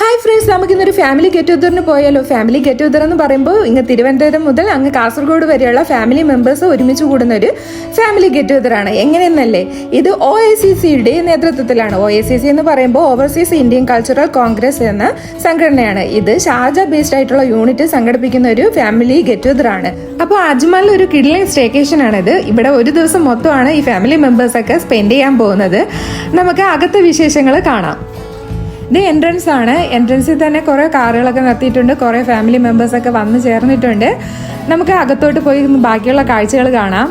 Hi friends നമുക്ക് ഇന്നൊരു family get ടുഗദറിന് പോയാലോ? ഫാമിലി ഗെറ്റ് ടുഗദർ എന്ന് പറയുമ്പോൾ ഇങ്ങ് തിരുവനന്തപുരം മുതൽ അങ്ങ് കാസർഗോഡ് വരെയുള്ള ഫാമിലി മെമ്പേഴ്സ് ഒരുമിച്ച് കൂടുന്ന ഒരു ഫാമിലി ഗെറ്റ് ടുഗദറാണ് എങ്ങനെയെന്നല്ലേ? ഇത് ഒ എ സി സിയുടെ നേതൃത്വത്തിലാണ്. ഒ എ സി സി എന്ന് പറയുമ്പോൾ ഓവർസീസ് ഇന്ത്യൻ കൾച്ചറൽ കോൺഗ്രസ് എന്ന സംഘടനയാണ്. ഇത് ഷാർജ ബേസ്ഡ് ആയിട്ടുള്ള യൂണിറ്റ് സംഘടിപ്പിക്കുന്ന ഒരു ഫാമിലി ഗെറ്റ് ടുഗദറാണ് അപ്പോൾ അജ്മാലിൽ ഒരു കിഡ്ലിംഗ് സ്റ്റേക്കേഷൻ ആണിത്. ഇവിടെ ഒരു ദിവസം മൊത്തമാണ് ഈ ഫാമിലി മെമ്പേഴ്സൊക്കെ സ്പെൻഡ് ചെയ്യാൻ പോകുന്നത്. നമുക്ക് അകത്തെ വിശേഷങ്ങൾ കാണാം. ഇത് എൻട്രൻസ് ആണ്. എൻട്രൻസിൽ തന്നെ കുറേ കാറുകളൊക്കെ നിർത്തിയിട്ടുണ്ട്. കുറേ ഫാമിലി മെമ്പേഴ്സ് ഒക്കെ വന്ന് ചേർന്നിട്ടുണ്ട്. നമുക്ക് അകത്തോട്ട് പോയി ബാക്കിയുള്ള കാഴ്ചകൾ കാണാം.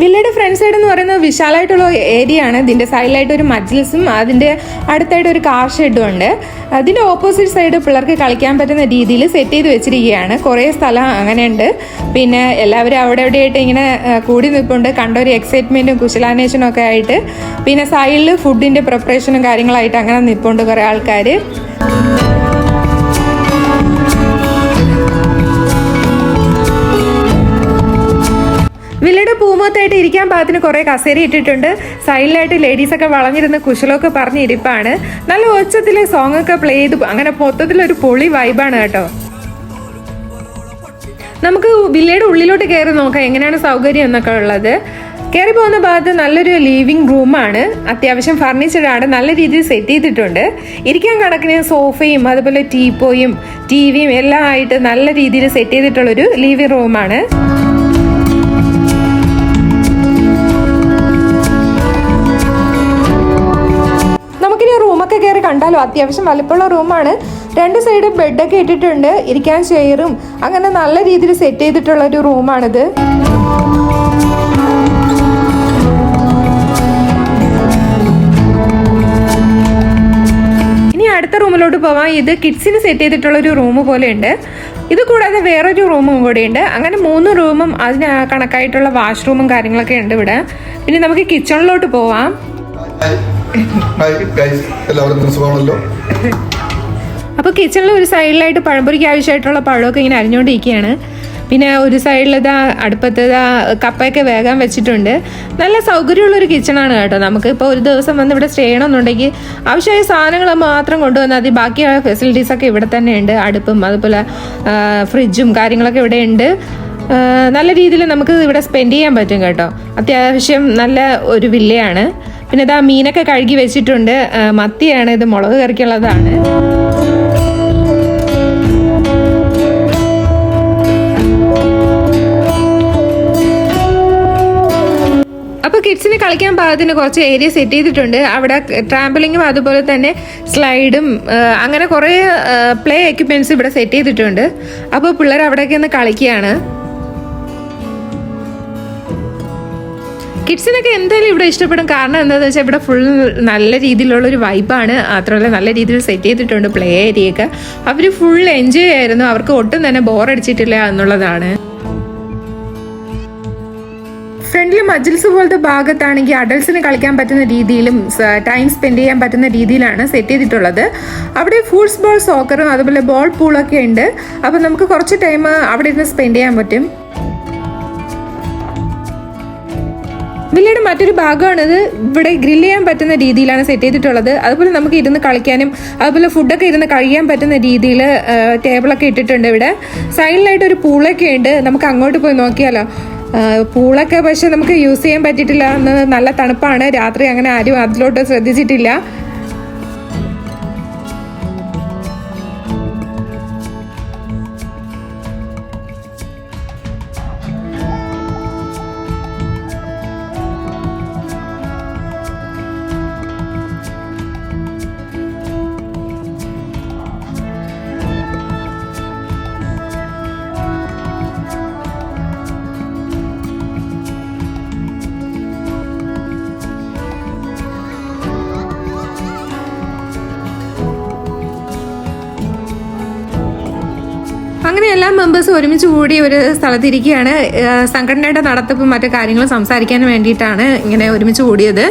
വില്ലയുടെ ഫ്രണ്ട് സൈഡ് എന്ന് പറയുന്നത് വിശാലമായിട്ടുള്ള ഏരിയ ആണ്. ഇതിന്റെ സൈഡിലായിട്ട് ഒരു മജ്ലിസും അതിന്റെ അടുത്തായിട്ട് ഒരു കാർ ഷെഡും ഉണ്ട്. അതിന്റെ ഓപ്പോസിറ്റ് സൈഡ് പിള്ളേർക്ക് കളിക്കാൻ പറ്റുന്ന രീതിയിൽ സെറ്റ് ചെയ്ത് വെച്ചിരിക്കുകയാണ്. കുറേ സ്ഥലം അങ്ങനെയുണ്ട്. പിന്നെ എല്ലാവരും അവിടെ എവിടെയായിട്ട് ഇങ്ങനെ കൂടി നിൽപ്പുണ്ട്. കണ്ട ഒരു എക്സൈറ്റ്മെന്റും കുശലാന്വേഷണവും ഒക്കെ ആയിട്ട്. പിന്നെ സൈഡിൽ ഫുഡിന്റെ പ്രിപ്പറേഷനും കാര്യങ്ങളായിട്ട് അങ്ങനെ നിൽപ്പുണ്ട് കുറേ ആൾക്കാർ വില്ലയുടെ പൂമത്തായിട്ട് ഇരിക്കാൻ പാകത്തിന് കുറേ കസേര ഇട്ടിട്ടുണ്ട്. സൈഡിലായിട്ട് ലേഡീസ് ഒക്കെ വളഞ്ഞിരുന്ന് കുശലമൊക്കെ പറഞ്ഞ് ഇരിപ്പാണ്. നല്ല ഒച്ചത്തിൽ സോങ് ഒക്കെ പ്ലേ ചെയ്തു അങ്ങനെ മൊത്തത്തിലൊരു പൊളി വൈബാണ് കേട്ടോ. നമുക്ക് വില്ലയുടെ ഉള്ളിലോട്ട് കയറി നോക്കാം എങ്ങനെയാണ് സൗകര്യം എന്നൊക്കെ ഉള്ളത്. കയറി പോകുന്ന ഭാഗത്ത് നല്ലൊരു ലിവിംഗ് റൂമാണ് അത്യാവശ്യം ഫർണിച്ചറാണ് നല്ല രീതിയിൽ സെറ്റ് ചെയ്തിട്ടുണ്ട്. ഇരിക്കാൻ കണക്കിന് സോഫയും അതുപോലെ ടീപ്പോയും ടി വിയും എല്ലാം ആയിട്ട് നല്ല രീതിയിൽ സെറ്റ് ചെയ്തിട്ടുള്ളൊരു ലിവിംഗ് റൂമാണ് കണ്ടാലോ അത്യാവശ്യം വലുപ്പമുള്ള റൂമാണ്. രണ്ട് സൈഡ് ബെഡൊക്കെ ഇട്ടിട്ടുണ്ട്. ഇരിക്കാൻ ചെയറും. അങ്ങനെ നല്ല രീതിയിൽ സെറ്റ് ചെയ്തിട്ടുള്ള ഒരു റൂമാണിത്. അടുത്ത റൂമിലോട്ട് പോവാം. ഇത് കിഡ്സിന് സെറ്റ് ചെയ്തിട്ടുള്ള ഒരു റൂം പോലെയുണ്ട്. ഇത് കൂടാതെ വേറൊരു റൂമും കൂടിയുണ്ട് അങ്ങനെ മൂന്ന് റൂമും അതിന് കണക്കായിട്ടുള്ള വാഷ്റൂമും കാര്യങ്ങളൊക്കെ ഉണ്ട് ഇവിടെ. പിന്നെ നമുക്ക് കിച്ചണിലോട്ട് പോവാം. ഹായ് എല്ലാവർക്കും അപ്പോൾ കിച്ചണിൽ ഒരു സൈഡിലായിട്ട് പഴംപൊരിക്ക് ആവശ്യമായിട്ടുള്ള പഴമൊക്കെ ഇങ്ങനെ അരിഞ്ഞുകൊണ്ടിരിക്കുകയാണ് പിന്നെ ഒരു സൈഡിൽ ഇതാ അടുപ്പത്ത് ഇതാ കപ്പയൊക്കെ വേഗം വെച്ചിട്ടുണ്ട്. നല്ല സൗകര്യമുള്ളൊരു കിച്ചണാണ് കേട്ടോ. നമുക്ക് ഇപ്പോൾ ഒരു ദിവസം വന്ന് ഇവിടെ സ്റ്റേ ചെയ്യണമെന്നുണ്ടെങ്കിൽ ആവശ്യമായ സാധനങ്ങൾ മാത്രം കൊണ്ടുവന്നാൽ മതി. ബാക്കിയുള്ള ഫെസിലിറ്റീസ് ഒക്കെ ഇവിടെ തന്നെ ഉണ്ട്. അടുപ്പും അതുപോലെ ഫ്രിഡ്ജും കാര്യങ്ങളൊക്കെ ഇവിടെ ഉണ്ട്. നല്ല രീതിയിൽ നമുക്ക് ഇവിടെ സ്പെൻഡ് ചെയ്യാൻ പറ്റും കേട്ടോ. അത്യാവശ്യം നല്ല ഒരു വില്ലയാണ്. പിന്നെ ഇതാ മീനൊക്കെ കഴുകി വെച്ചിട്ടുണ്ട്. മത്തിയാണ് ഇത് മുളക് കറിക്കുള്ളതാണ്. അപ്പോൾ കിഡ്സിന് കളിക്കാൻ പാകത്തിന് കുറച്ച് ഏരിയ സെറ്റ് ചെയ്തിട്ടുണ്ട്. അവിടെ ട്രാമ്പലിങ്ങും അതുപോലെ തന്നെ സ്ലൈഡും അങ്ങനെ കുറേ പ്ലേ എക്യുപ്മെന്റ്സ് ഇവിടെ സെറ്റ് ചെയ്തിട്ടുണ്ട്. അപ്പോൾ പിള്ളേർ അവിടെയൊക്കെ ഒന്ന് കളിക്കുകയാണ്. കിഡ്സിനൊക്കെ എന്തായാലും ഇവിടെ ഇഷ്ടപ്പെടും. കാരണം എന്താണെന്ന് വെച്ചാൽ ഇവിടെ ഫുൾ നല്ല രീതിയിലുള്ള ഒരു വൈബാണ് മാത്രമല്ല നല്ല രീതിയിൽ സെറ്റ് ചെയ്തിട്ടുണ്ട് പ്ലേ ഏരിയൊക്കെ അവർ ഫുൾ എൻജോയ് ആയിരുന്നു. അവർക്ക് ഒട്ടും തന്നെ ബോറടിച്ചിട്ടില്ല എന്നുള്ളതാണ്. ഫ്രണ്ടിൽ മജിൽസ് പോലത്തെ ഭാഗത്താണെങ്കിൽ അഡൽസിന് കളിക്കാൻ പറ്റുന്ന രീതിയിലും ടൈം സ്പെൻഡ് ചെയ്യാൻ പറ്റുന്ന രീതിയിലാണ് സെറ്റ് ചെയ്തിട്ടുള്ളത്. അവിടെ ഫുട്സ് ബോൾ സോക്കറും അതുപോലെ ബോൾ പൂളൊക്കെ ഉണ്ട്. അപ്പോൾ നമുക്ക് കുറച്ച് ടൈം അവിടെ ഇരുന്ന് സ്പെൻഡ് ചെയ്യാൻ പറ്റും. വില്ലയുടെ മറ്റൊരു ഭാഗമാണിത് ഇവിടെ ഗ്രില്ല് ചെയ്യാൻ പറ്റുന്ന രീതിയിലാണ് സെറ്റ് ചെയ്തിട്ടുള്ളത്. അതുപോലെ നമുക്ക് ഇരുന്ന് കളിക്കാനും അതുപോലെ ഫുഡൊക്കെ ഇരുന്ന് കഴിയാൻ പറ്റുന്ന രീതിയിൽ ടേബിളൊക്കെ ഇട്ടിട്ടുണ്ട് ഇവിടെ. സൈഡിലായിട്ട് ഒരു പൂളൊക്കെ ഉണ്ട്. നമുക്ക് അങ്ങോട്ട് പോയി നോക്കിയാലോ. പൂളൊക്കെ പക്ഷെ നമുക്ക് യൂസ് ചെയ്യാൻ പറ്റിയിട്ടില്ല എന്ന് നല്ല തണുപ്പാണ്. രാത്രി അങ്ങനെ ആരും അതിലോട്ട് ശ്രദ്ധിച്ചിട്ടില്ല. എല്ലാ മെമ്പേഴ്സും ഒരുമിച്ച് കൂടി ഒരു സ്ഥലത്തിരിക്കുകയാണ്. സംഘടനയുടെ നടത്തിപ്പും മറ്റു കാര്യങ്ങളും സംസാരിക്കാൻ വേണ്ടിയിട്ടാണ് ഇങ്ങനെ ഒരുമിച്ച് കൂടിയത്.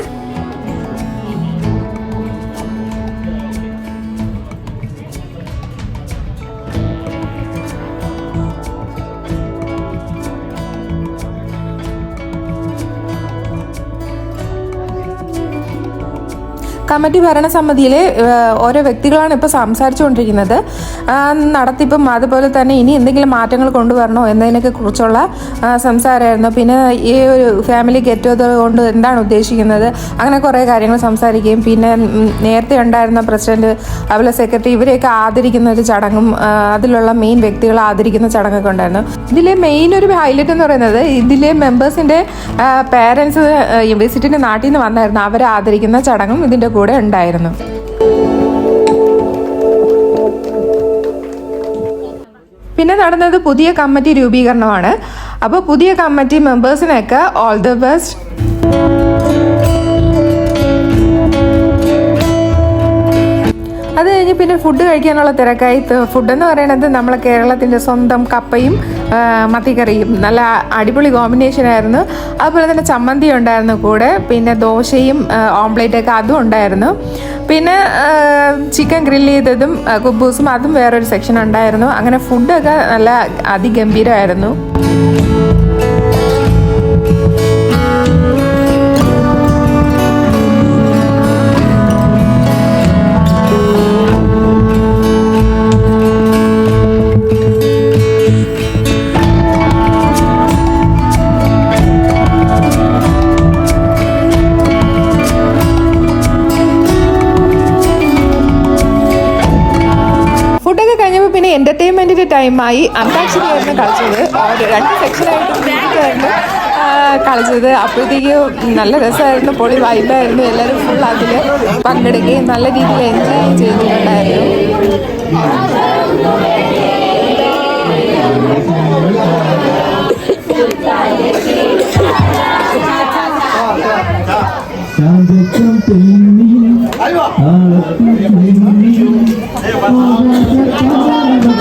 കമ്മിറ്റി ഭരണസമിതിയിൽ ഓരോ വ്യക്തികളാണ് ഇപ്പോൾ സംസാരിച്ചുകൊണ്ടിരിക്കുന്നത്. നടത്തിപ്പും അതുപോലെ തന്നെ ഇനി എന്തെങ്കിലും മാറ്റങ്ങൾ കൊണ്ടുവരണോ എന്നതിനൊക്കെ കുറിച്ചുള്ള സംസാരമായിരുന്നു. പിന്നെ ഈ ഒരു ഫാമിലി ഗെറ്റ് ടുഗദർ കൊണ്ട് എന്താണ് ഉദ്ദേശിക്കുന്നത്? അങ്ങനെ കുറേ കാര്യങ്ങൾ സംസാരിക്കുകയും പിന്നെ നേരത്തെ ഉണ്ടായിരുന്ന പ്രസിഡന്റ് അതുപോലെ സെക്രട്ടറി ഇവരെയൊക്കെ ആദരിക്കുന്ന ഒരു ചടങ്ങും അതിലുള്ള മെയിൻ വ്യക്തികൾ ആദരിക്കുന്ന ചടങ്ങൊക്കെ ഉണ്ടായിരുന്നു. ഇതിലെ മെയിൻ ഒരു ഹൈലൈറ്റ് എന്ന് പറയുന്നത് ഇതിലെ മെമ്പേഴ്സിന്റെ പേരൻസ് വിസിറ്റിന്റെ നാട്ടിൽ നിന്ന് വന്നായിരുന്നു. അവരെ ആദരിക്കുന്ന ചടങ്ങും ഇതിന്റെ കൂടെ ഉണ്ടായിരുന്നു. പിന്നെ നടന്നത് പുതിയ കമ്മിറ്റി രൂപീകരണമാണ്. അപ്പോൾ പുതിയ കമ്മിറ്റി മെമ്പേഴ്സിനൊക്കെ ഓൾ ദ ബെസ്റ്റ് അത് കഴിഞ്ഞ് പിന്നെ ഫുഡ് കഴിക്കാനുള്ള തിരക്കായി. ഫുഡ് എന്ന് പറയുന്നത് നമ്മളെ കേരളത്തിന്റെ സ്വന്തം കപ്പയും മത്തിക്കറിയും. നല്ല അടിപൊളി കോമ്പിനേഷൻ ആയിരുന്നു. അതുപോലെ തന്നെ ചമ്മന്തി ഉണ്ടായിരുന്നു കൂടെ. പിന്നെ ദോശയും ഓംപ്ലേറ്റൊക്കെ അതും ഉണ്ടായിരുന്നു. പിന്നെ ചിക്കൻ ഗ്രില്ല് ചെയ്തതും കുബൂസും അതും വേറൊരു സെക്ഷൻ ഉണ്ടായിരുന്നു. അങ്ങനെ ഫുഡൊക്കെ നല്ല അതിഗംഭീരമായിരുന്നു. പിന്നെ എന്റർടൈൻമെന്റിന്റെ ടൈമായി അന്താക്ഷരിയായിരുന്നു കളിച്ചത്. രണ്ട് സെക്ഷനായിട്ട് കളിച്ചത്. അപ്പോഴത്തേക്ക് നല്ല രസമായിരുന്നു പൊളി വൈബായിരുന്നു എല്ലാവരും ഫുൾ അതിൽ പങ്കെടുക്കുകയും നല്ല രീതിയിൽ എൻജോയ് ചെയ്തിട്ടുണ്ടായിരുന്നു.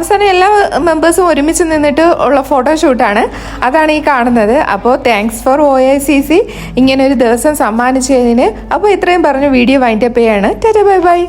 അവസാനം എല്ലാ മെമ്പേഴ്സും ഒരുമിച്ച് നിന്നിട്ട് ഉള്ള ഫോട്ടോഷൂട്ടാണ് അതാണ് ഈ കാണുന്നത്. അപ്പോൾ thanks for O I C C ഇങ്ങനെ ഒരു ദിവസം സമ്മാനിച്ചതിന്. അപ്പോൾ ഇത്രയും പറഞ്ഞു വീഡിയോ വൈൻഡപ്പ് ചെയ്യാണ്. Tata bye bye